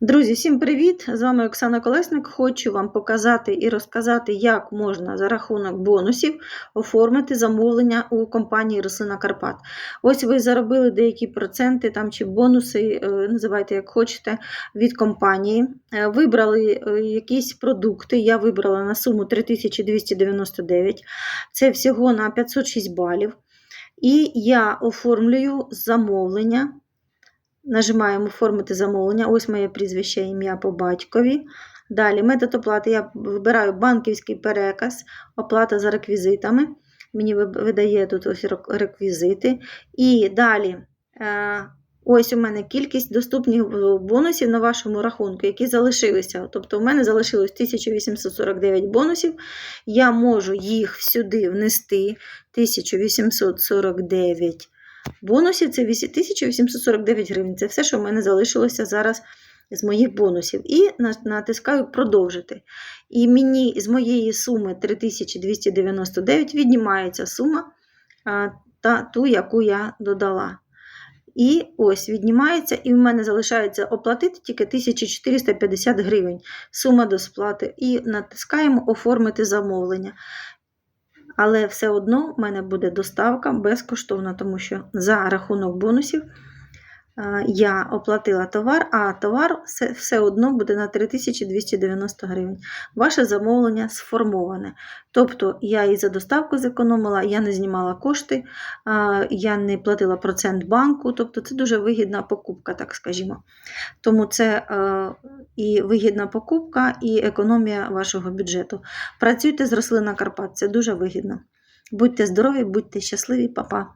Друзі, всім привіт! З вами Оксана Колесник. Хочу вам показати і розказати, як можна за рахунок бонусів оформити замовлення у компанії Рослина Карпат. Ось ви заробили деякі проценти там чи бонуси, е, називайте як хочете, від компанії. Е, Вибрали е, якісь продукти. Я вибрала на суму 3299. Це всього на 506 балів. І я оформлюю замовлення. Нажимаємо оформити замовлення. Ось моє прізвище, ім'я по батькові. Далі метод оплати. Я вибираю банківський переказ, оплата за реквізитами. Мені видає тут ось реквізити. І далі, е, ось у мене кількість доступних бонусів на вашому рахунку, які залишилися. Тобто, у мене залишилось 1849 бонусів. Я можу їх сюди внести 1849 бонусів це 1849 гривень. Це все, що в мене залишилося зараз з моїх бонусів. І натискаю продовжити. І мені з моєї суми 3299 віднімається сума та ту, яку я додала. І ось віднімається, і в мене залишається оплатити тільки 1450 гривень. Сума до сплати. І натискаємо оформити замовлення. Але все одно в мене буде доставка безкоштовна, тому що за рахунок бонусів я оплатила товар, а товар все, одно буде на 3290 гривень. Ваше замовлення сформоване. Тобто я і за доставку зекономила, я не знімала кошти, я не платила процент банку, тобто це дуже вигідна покупка, так скажімо. Тому це і вигідна покупка, і економія вашого бюджету. Працюйте з рослина Карпат, це дуже вигідно. Будьте здорові, будьте щасливі, па-па.